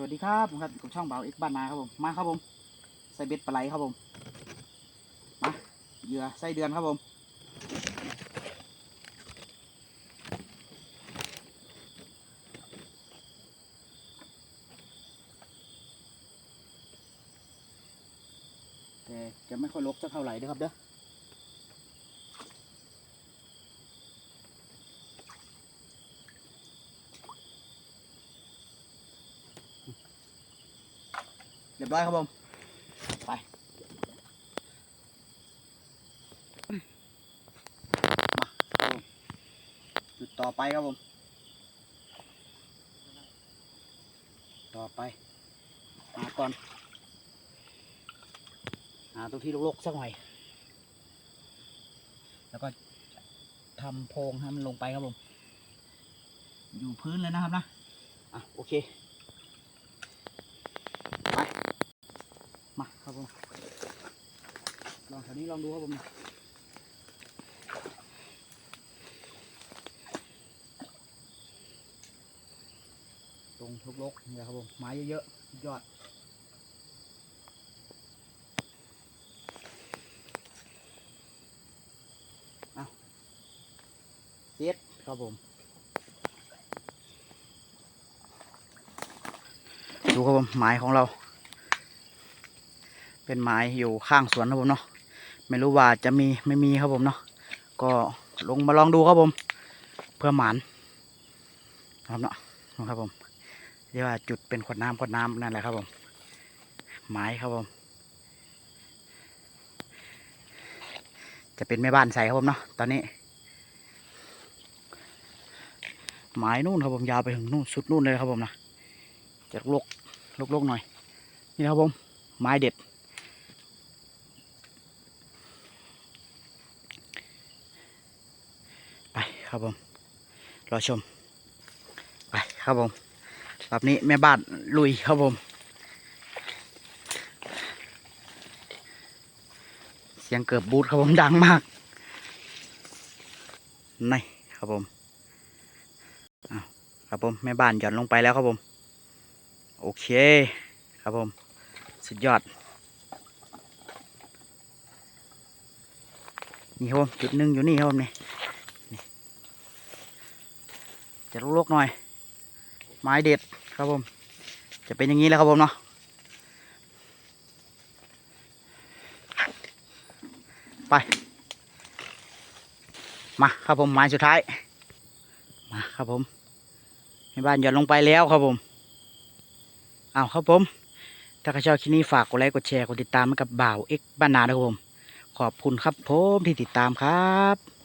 สวัสดีครับผมครับกับช่องเบาเอ็กบ้านนาครับผมมาครับผมใส่เบ็ดปลาไหลครับผมมาเหยื่อไส้เดือนครับผมแต่จะไม่ค่อยลกสักเท่าไหร่เด้อครับเด้อ เรียบร้อยครับผม ไป มาจุดต่อไปครับผม ต่อไป หาก่อนหาตรงที่รกๆสักหน่อย แล้วก็ทำโพรงให้มันลงไปครับผม อยู่พื้นเลยนะครับนะ อะ โอเค ไป มาครับผม ล องแถวนี้ลองดูครับผมตรงทุกลกนี่ครับผมไม้เยอะๆยอดเอาเซ็ตครับผม ดูครับผมไม้ของเรา เป็นไม้อยู่ข้างสวนครับผมเนาะ ไม่รู้ว่าจะมีไม่มีครับผมเนาะก็ลงมาลองดูครับผม เพื่อหมานนะครับเนาะครับผมเรียกว่าจุดเป็นขวดน้ำขวดน้ำนั่นแหละครับผมไม้ครับผม จะเป็นแม่บ้านใส่ครับผมเนาะตอนนี้ไม้นู่นครับผมยาวไปถึงนู่นสุดนู่นเลยครับผมนะจากลกลกลกๆหน่อยนี่ครับผม ไม้เด็ด ไป ครับผมรอชม ไปครับผมรอบนี้แม่บ้านลุยครับผมเสียงเกือบบูทครับผมดังมากนี่ครับผมครับผมแม่บ้านหย่อนลงไปแล้วครับผม โอเค ครับผม สุดยอด นี่ครับผมจุดหนึ่งอยู่นี่ครับผมนี่ จะลุกๆหน่อย ไม้เด็ดครับผม จะเป็นอย่างนี้แล้วครับผมเนาะไป มาครับผมไม้สุดท้าย มาครับผมแม่บ้านหย่อนลงไปแล้วครับผมเอาครับผม ถ้าใครชอบคลิปนี้ฝากกดไลค์กดแชร์กดติดตามให้กับบ่าวเอ็กบ้านนาด้วยครับผม ขอบคุณครับผมที่ติดตามครับ